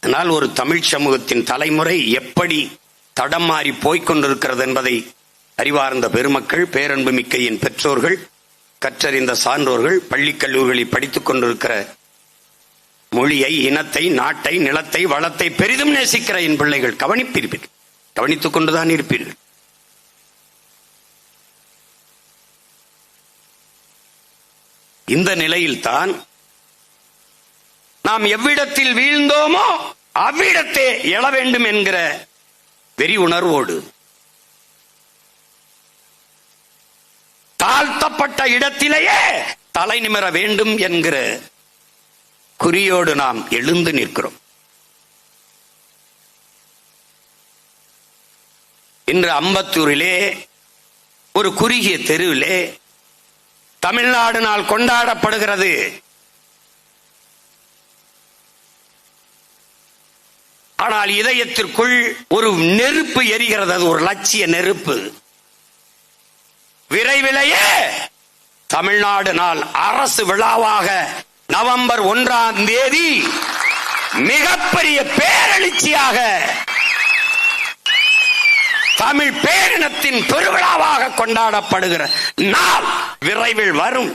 ஆனால் ஒரு தமிழ் சமூகத்தின் தலைமுறை எப்படி தடம் மாறி போய்கொண்டிருக்கிறது என்பதை அறிவார்ந்த பெருமக்கள் பேரன்பு மிக்க என் பெற்றோர்கள் கற்றறிந்த சான்றோர்கள் பள்ளி கல்லூரிகளில் படித்துக் கொண்டிருக்கிற மொழியை இனத்தை நாட்டை நிலத்தை வளத்தை பெரிதும் நேசிக்கிற என் பிள்ளைகள் கவனிப்பீர்கள். கவனித்துக் கொண்டுதான் இருப்பீர்கள். இந்த நிலையில்தான் நாம் எவ்விடத்தில் வீழ்ந்தோமோ அவ்விடத்தே எழ வேண்டும் என்கிற வெறி உணர்வோடு தாழ்த்தப்பட்ட இடத்திலேயே தலை நிமிர வேண்டும் என்கிற குறியோடு நாம் எழுந்து நிற்கிறோம். இன்று அம்பத்தூரிலே ஒரு குறுகிய தெருவிலே தமிழ்நாடு நாள் கொண்டாடப்படுகிறது. ஆனால் இதயத்திற்குள் ஒரு நெருப்பு எரிகிறது. அது ஒரு லட்சிய நெருப்பு. விரைவிலேயே தமிழ்நாடு நாள் அரசு விழாவாக நவம்பர் ஒன்றாம் தேதி மிகப்பெரிய பேரெழுச்சியாக தமிழ் பேரினத்தின் பெருவிழாவாக கொண்டாடப்படுகிற நாள் விரைவில் வரும்.